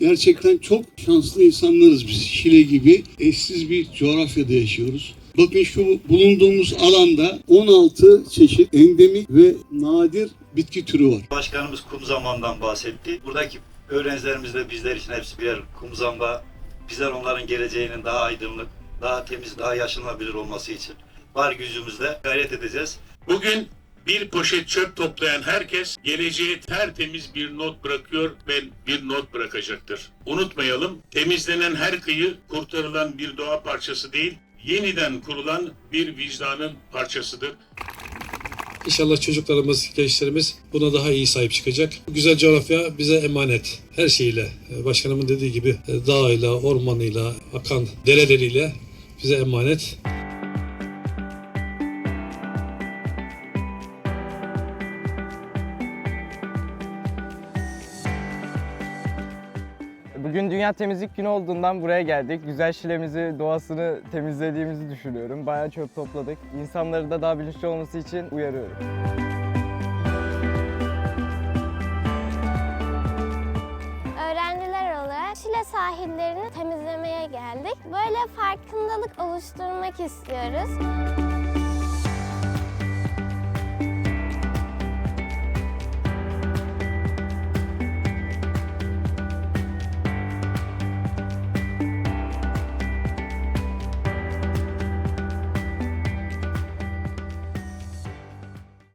Gerçekten çok şanslı insanlarız biz. Şile gibi eşsiz bir coğrafyada yaşıyoruz. Bakın şu bulunduğumuz alanda 16 çeşit endemik ve nadir bitki türü var. Başkanımız kum zamandan bahsetti. Buradaki öğrencilerimiz de bizler için hepsi birer kum zamba. Bizler onların geleceğinin daha aydınlık, daha temiz, daha yaşanabilir olması için var gücümüzle gayret edeceğiz. Bugün bir poşet çöp toplayan herkes geleceğe tertemiz bir not bırakıyor ve bir not bırakacaktır. Unutmayalım, temizlenen her kıyı kurtarılan bir doğa parçası değil, yeniden kurulan bir vicdanın parçasıdır. İnşallah çocuklarımız, gençlerimiz buna daha iyi sahip çıkacak. Güzel coğrafya bize emanet. Her şeyiyle, e, başkanımın dediği gibi dağıyla, ormanıyla, akan dereleriyle bize emanet. Bugün Dünya Temizlik Günü olduğundan buraya geldik. Güzel Şile'mizi, doğasını temizlediğimizi düşünüyorum. Bayağı çöp topladık. İnsanları da daha bilinçli olması için uyarıyorum. Öğrenciler olarak Şile sahillerini temizlemeye geldik. Böyle farkındalık oluşturmak istiyoruz.